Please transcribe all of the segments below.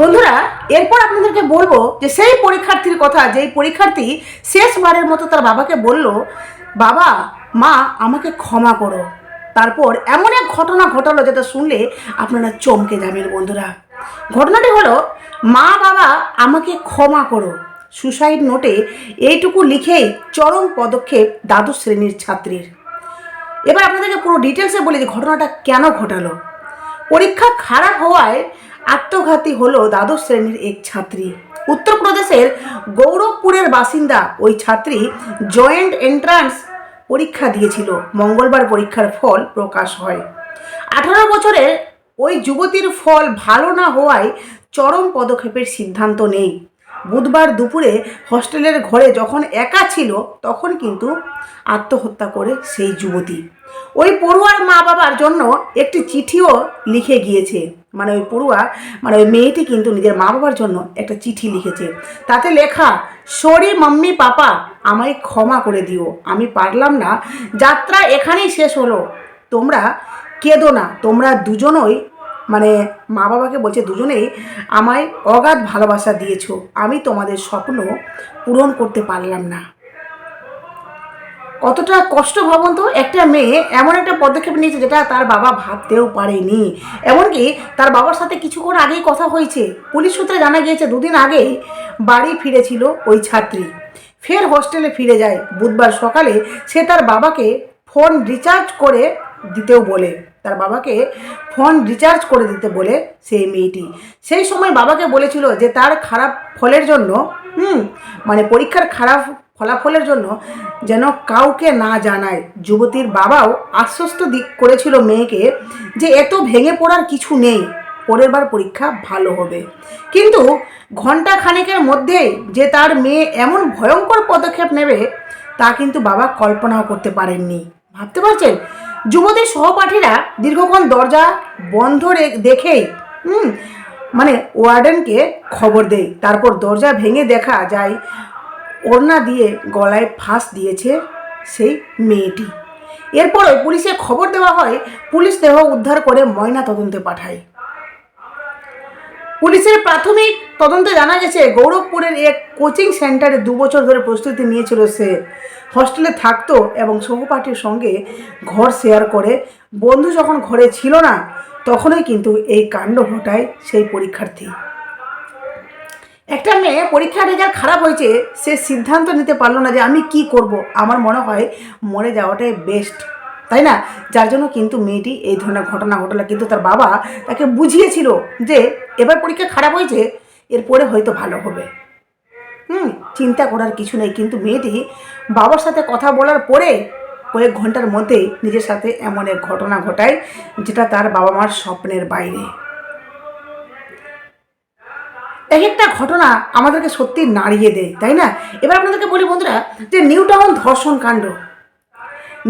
বন্ধুরা, এরপর আপনাদেরকে বলব যে সেই পরীক্ষার্থীর কথা, যেই পরীক্ষার্থী শেষবারের মতো তার বাবাকে বলল, বাবা, মা, আমাকে ক্ষমা করো। তারপর এমন এক ঘটনা ঘটালো যেটা শুনলে আপনারা চমকে যাবেন বন্ধুরা। ঘটনাটি হলো, মা বাবা আমাকে ক্ষমা করো। সুসাইড নোটে এইটুকু লিখেই চরম পদক্ষেপ দ্বাদশ শ্রেণির ছাত্রীর। এবার আপনাদেরকে পুরো ডিটেলসে বলি যে ঘটনাটা কেন ঘটালো। পরীক্ষা খারাপ হওয়ায় আত্মঘাতী হল দ্বাদশ শ্রেণির এক ছাত্রী। উত্তরপ্রদেশের গৌরবপুরের বাসিন্দা ওই ছাত্রী জয়েন্ট এন্ট্রান্স পরীক্ষা দিয়েছিল। মঙ্গলবার পরীক্ষার ফল প্রকাশ হয়। আঠারো বছরের ওই যুবতীর ফল ভালো না হওয়ায় চরম পদক্ষেপের সিদ্ধান্ত নেই। বুধবার দুপুরে হস্টেলের ঘরে যখন একা ছিল, তখন কিন্তু আত্মহত্যা করে সেই যুবতী। ওই পড়ুয়ার মা বাবার জন্য একটি চিঠিও লিখে গিয়েছে। মানে ওই পড়ুয়া মানে ওই মেয়েটি কিন্তু নিজের মা বাবার জন্য একটা চিঠি লিখেছে। তাতে লেখা, সরি মাম্মি পাপা, আমায় ক্ষমা করে দিও। আমি পারলাম না। যাত্রা এখানেই শেষ হলো। তোমরা কেঁদো না। তোমরা দুজনই মানে মা বাবাকে বলছে, দুজনেই আমায় অগাধ ভালোবাসা দিয়েছ। আমি তোমাদের স্বপ্ন পূরণ করতে পারলাম না। কতটা কষ্ট ভাবুন তো একটা মেয়ে এমন একটা পদক্ষেপ নিয়েছে যেটা তার বাবা ভাবতেও পারেনি। এমনকি তার বাবার সাথে কিছুক্ষণ আগেই কথা হয়েছে। পুলিশ সূত্রে জানা গিয়েছে, দুদিন আগেই বাড়ি ফিরেছিল ওই ছাত্রী। ফের হোস্টেলে ফিরে যায়। বুধবার সকালে সে তার বাবাকে ফোন রিচার্জ করে দিতেও বলে। তার বাবাকে ফোন রিচার্জ করে দিতে বলে সেই মেয়েটি। সেই সময় বাবাকে বলেছিল যে তার খারাপ ফলের জন্য, হুম মানে পরীক্ষার খারাপ ফলাফলের জন্য যেন কাউকে না জানায়। যুবতীর বাবাও আশ্বস্ত দিক করেছিল মেয়েকে যে এত ভেঙে পড়ার কিছু নেই, পরের বার পরীক্ষা ভালো হবে। কিন্তু ঘণ্টা খানেকের মধ্যেই যে তার মেয়ে এমন ভয়ঙ্কর পদক্ষেপ নেবে, তা কিন্তু বাবা কল্পনাও করতে পারেননি। ভাবতে পারছেন? যুবতীর সহপাঠীরা দীর্ঘক্ষণ দরজা বন্ধ দেখেই মানে ওয়ার্ডেনকে খবর দেয়। তারপর দরজা ভেঙে দেখা যায়, ওড়না দিয়ে গলায় ফাঁস দিয়েছে সেই মেয়েটি। এরপরে পুলিশে খবর দেওয়া হয়, পুলিশ দেহ উদ্ধার করে ময়না তদন্তে পাঠায়। পুলিশের প্রাথমিক তদন্তে জানা গেছে, গৌরবপুরের এক কোচিং সেন্টারে দু বছর ধরে প্রস্তুতি নিয়েছিল সে। হস্টেলে থাকতো এবং সহপাঠীর সঙ্গে ঘর শেয়ার করে। বন্ধু যখন ঘরে ছিল না, তখনই কিন্তু এই কাণ্ড ঘটায় সেই পরীক্ষার্থী। একটা মেয়ে পরীক্ষার রেজাল্ট খারাপ হয়েছে, সে সিদ্ধান্ত নিতে পারল না যে আমি কি করব। আমার মনে হয় মরে যাওয়াটাই বেস্ট তাই না? যার জন্য কিন্তু মেয়েটি এই ধরনের ঘটনা ঘটলো। কিন্তু তার বাবা তাকে বুঝিয়েছিল যে, এবার পরীক্ষা খারাপ হয়েছে, এরপরে হয়তো ভালো হবে। হুম, চিন্তা করার কিছু নেই। কিন্তু মেয়েটি বাবার সাথে কথা বলার পরে কয়েক ঘণ্টার মধ্যে নিজের সাথে এমন এক ঘটনা ঘটায়, যেটা তার বাবা মার স্বপ্নের বাইরে। এক একটা ঘটনা আমাদেরকে সত্যি নাড়িয়ে দেয়, তাই না? এবার আপনাদেরকে বলি বন্ধুরা, যে নিউ টাউন ধর্ষণ কাণ্ড।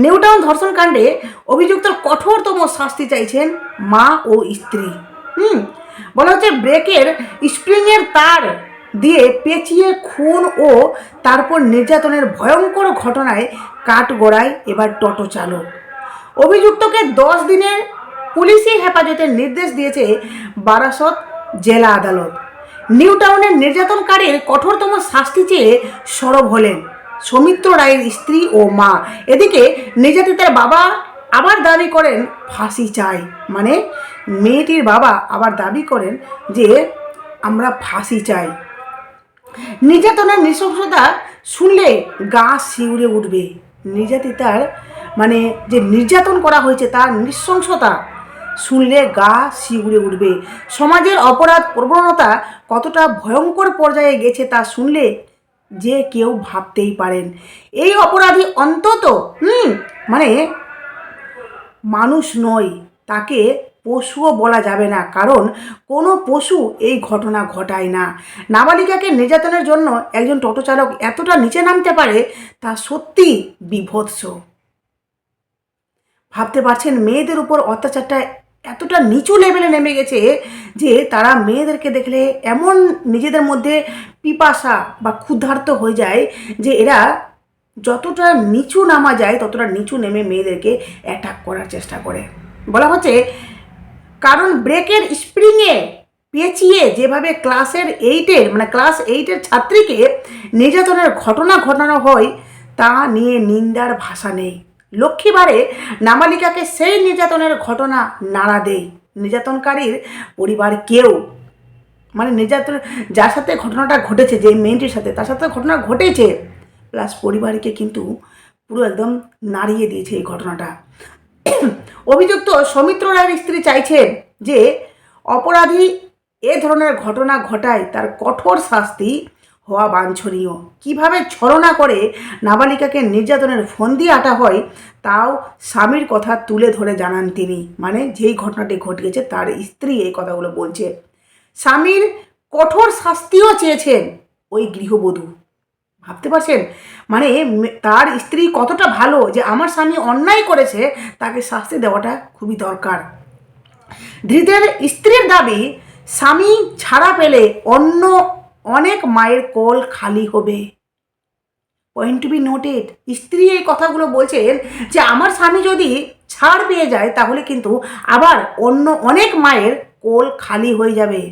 নিউ টাউন ধর্ষণ কাণ্ডে অভিযুক্তর কঠোরতম শাস্তি চাইছেন মা ও স্ত্রী। হুম, বলা হচ্ছে ব্রেকের স্প্রিংয়ের তার দিয়ে পেঁচিয়ে খুন ও তারপর নির্যাতনের ভয়ঙ্কর ঘটনায় কাঠগড়ায় এবার টোটো চালক। অভিযুক্তকে দশ দিনের পুলিশি হেফাজতের নির্দেশ দিয়েছে বারাসত জেলা আদালত। নিউ টাউনের নির্যাতনকারীর কঠোরতম শাস্তি চেয়ে সরব হলেন। সৌমিত্র রায়ের স্ত্রী ও মা। এদিকে নির্যাতিতার বাবা আবার দাবি করেন, ফাঁসি চাই। মানে মেয়েটির বাবা আবার দাবি করেন যে, আমরা ফাঁসি চাই। নির্যাতনের নৃশংসতা শুনলে গা শিউরে উঠবে। নির্যাতিতার মানে যে নির্যাতন করা হয়েছে তার নৃশংসতা শুনলে গা শিউরে উঠবে। সমাজের অপরাধ প্রবণতা কতটা ভয়ঙ্কর পর্যায়ে গেছে তা শুনলে যে কেউ ভাবতেই পারেন। এই অপরাধী অন্তত, হুম মানে মানুষ নয়, তাকে পশুও বলা যাবে না, কারণ কোনো পশু এই ঘটনা ঘটায় না। নাবালিকাকে নির্যাতনের জন্য একজন টোটো চালক এতটা নিচে নামতে পারে, তা সত্যি বিভৎস। ভাবতে পারছেন, মেয়েদের উপর অত্যাচারটা এতটা নিচু লেভেলে নেমে গেছে যে তারা মেয়েদেরকে দেখলে এমন নিজেদের মধ্যে পিপাসা বা ক্ষুধার্ত হয়ে যায় যে এরা যতটা নিচু নামা যায়, ততটা নিচু নেমে মেয়েদেরকে অ্যাটাক করার চেষ্টা করে। বলা হচ্ছে, কারণ ব্রেকের স্প্রিংয়ে পেঁচিয়ে যেভাবে ক্লাসের এইটের মানে ক্লাস এইটের ছাত্রীকে নির্যাতনের ঘটনা ঘটানো হয়, তা নিয়ে নিন্দার ভাষা নেই। লক্ষ্মীবারে নাবালিকাকে সেই নির্যাতনের ঘটনা নাড়া দেয় নির্যাতনকারীর পরিবার কেউ মানে নির্যাতন, যার সাথে ঘটনাটা ঘটেছে, যে মেয়েটির সাথে, তার সাথে ঘটনা ঘটেছে, প্লাস পরিবারকে কিন্তু পুরো একদম নাড়িয়ে দিয়েছে এই ঘটনাটা। অভিযুক্ত সৌমিত্র রায়ের স্ত্রী চাইছেন যে অপরাধী এ ধরনের ঘটনা ঘটায়, তার কঠোর শাস্তি হওয়া বাঞ্ছনীয়। কীভাবে ছলনা করে নাবালিকাকে নির্যাতনের ফন্দি আটা হয়, তাও স্বামীর কথা তুলে ধরে জানান তিনি। মানে যেই ঘটনাটি ঘটিয়েছে তার স্ত্রী এই কথাগুলো বলছে। স্বামীর কঠোর শাস্তিও চেয়েছেন ওই গৃহবধূ। ভাবতে পারছেন? মানে তার স্ত্রী কতটা ভালো যে আমার স্বামী অন্যায় করেছে, তাকে শাস্তি দেওয়াটা খুবই দরকার। ধৃতের স্ত্রীর দাবি, স্বামী ছাড়া পেলে অন্য অনেক মায়ের কোল খালি হবে। পয়েন্ট টু বি নোটেড স্ত্রী এই কথাগুলো বলছেন যে, আমার স্বামী যদি ছাড় পেয়ে যায়, তাহলে কিন্তু আবার অন্য অনেক মায়ের কোল খালি হয়ে যাবে।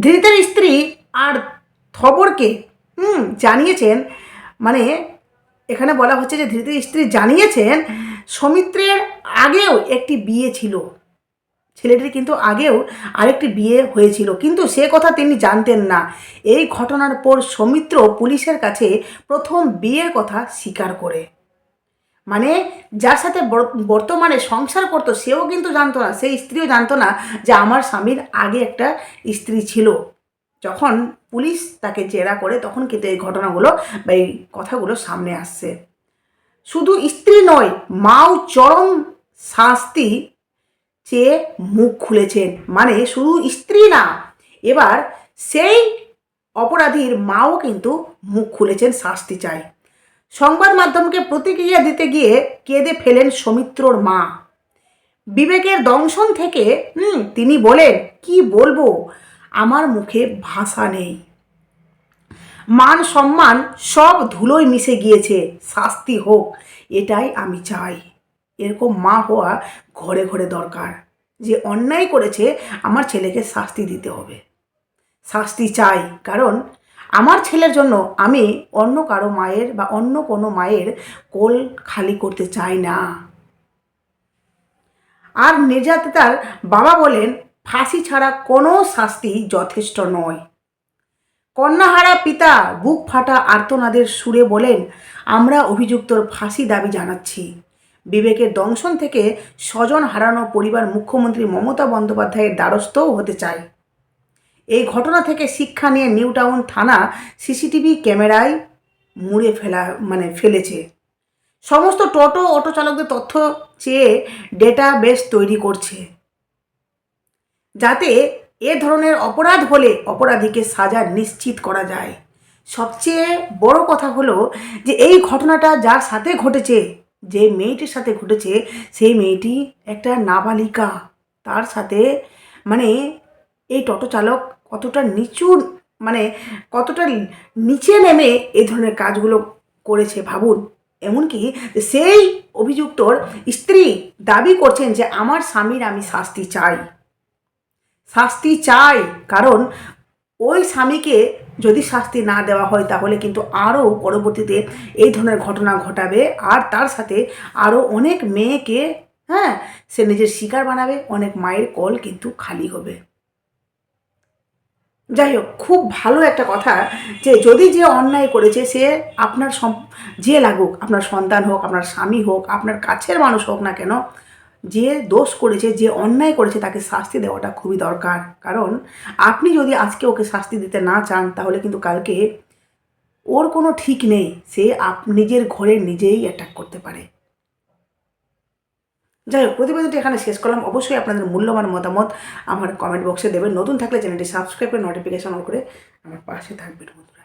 ধৃতের স্ত্রী আর থবরকে, হুম, জানিয়েছেন মানে এখানে বলা হচ্ছে যে, ধৃতের স্ত্রী জানিয়েছেন, সমিত্রের আগেও একটি বিয়ে ছিল। ছেলেটির কিন্তু আগেও আরেকটি বিয়ে হয়েছিল। কিন্তু সে কথা তিনি জানতেন না। এই ঘটনার পর সৌমিত্র পুলিশের কাছে প্রথম বিয়ের কথা স্বীকার করে। মানে যার সাথে বর- বর্তমানে সংসার করতো, সেও কিন্তু জানতো না, সেই স্ত্রীও জানতো না যে আমার স্বামীর আগে একটা স্ত্রী ছিল। যখন পুলিশ তাকে জেরা করে, তখন কিন্তু এই ঘটনাগুলো বা এই কথাগুলো সামনে আসছে। শুধু স্ত্রী নয়, মাও চরম শাস্তি চেয়ে মুখ খুলেছেন। মানে শুধু স্ত্রী না, এবার সেই অপরাধীর মাও কিন্তু মুখ খুলেছেন শাস্তি চায়। সংবাদ মাধ্যমকে প্রতিক্রিয়া দিতে গিয়ে কেঁদে ফেলেন সৌমিত্রর মা। বিবেকের দংশন থেকে তিনি বলেন, কি বলব? আমার মুখে ভাষা নেই। মান সম্মান সব ধুলোয় মিশে গিয়েছে। শাস্তি হোক, এটাই আমি চাই। এরকম মা হওয়া ঘরে ঘরে দরকার। যে অন্যায় করেছে, আমার ছেলেকে শাস্তি দিতে হবে। শাস্তি চাই, কারণ আমার ছেলের জন্য আমি অন্য কারও মায়ের বা অন্য কোনো মায়ের কোল খালি করতে চাই না। আর নির্যাতিতার বাবা বলেন, ফাঁসি ছাড়া কোনো শাস্তি যথেষ্ট নয়। কন্যাহারা পিতা বুক ফাটা আর্তনাদের সুরে বলেন, আমরা অভিযুক্তর ফাঁসি দাবি জানাচ্ছি। বিবেকের দংশন থেকে স্বজন হারানো পরিবার মুখ্যমন্ত্রী মমতা বন্দ্যোপাধ্যায়ের দ্বারস্থও হতে চায়। এই ঘটনা থেকে শিক্ষা নিয়ে নিউ টাউন থানা সিসিটিভি ক্যামেরায় মুড়ে ফেলা মানে ফেলেছে। সমস্ত টোটো অটো চালকদের তথ্য চেয়ে ডেটা বেস তৈরি করছে। যাতে এ ধরনের অপরাধ হলে অপরাধীকে সাজা নিশ্চিত করা যায়। সবচেয়ে বড় কথা হলো যে এই ঘটনাটা যার সাথে ঘটেছে যে মেয়েটির সাথে ঘটেছে, সেই মেয়েটি একটা নাবালিকা। তার সাথে মানে এই টোটো চালক কতটা নিচু মানে কতটা নিচে নেমে এই ধরনের কাজগুলো করেছে ভাবুন। এমনকি সেই অভিযুক্তর স্ত্রী দাবি করছেন যে, আমার স্বামীর আমি শাস্তি চাই। শাস্তি চাই। কারণ ওই স্বামীকে যদি শাস্তি না দেওয়া হয় তাহলে কিন্তু আরও পরবর্তীতে এই ধরনের ঘটনা ঘটাবে। আর তার সাথে আরও অনেক মেয়েকে হ্যাঁ সে নিজের শিকার বানাবে, অনেক মায়ের কল কিন্তু খালি হবে। যাই হোক, খুব ভালো একটা কথা যে যদি যে অন্যায় করেছে, সে আপনার যে লাগুক, আপনার সন্তান হোক, আপনার স্বামী হোক, আপনার কাছের মানুষ হোক না কেন যে দোষ করেছে, যে অন্যায় করেছে তাকে শাস্তি দেওয়াটা খুবই দরকার। কারণ আপনি যদি আজকে ওকে শাস্তি দিতে না চান, তাহলে কিন্তু কালকে ওর কোনো ঠিক নেই। সে আপ, নিজের ঘরে নিজেই অ্যাটাক করতে পারে। যাই হোক, প্রতিবেদনটি এখানে শেষ করলাম। অবশ্যই আপনাদের মূল্যবান মতামত আমার কমেন্ট বক্সে দেবেন। নতুন থাকলে চ্যানেলটি সাবস্ক্রাইব করে নোটিফিকেশন অন করে আমার পাশে থাকবেন বন্ধুরা।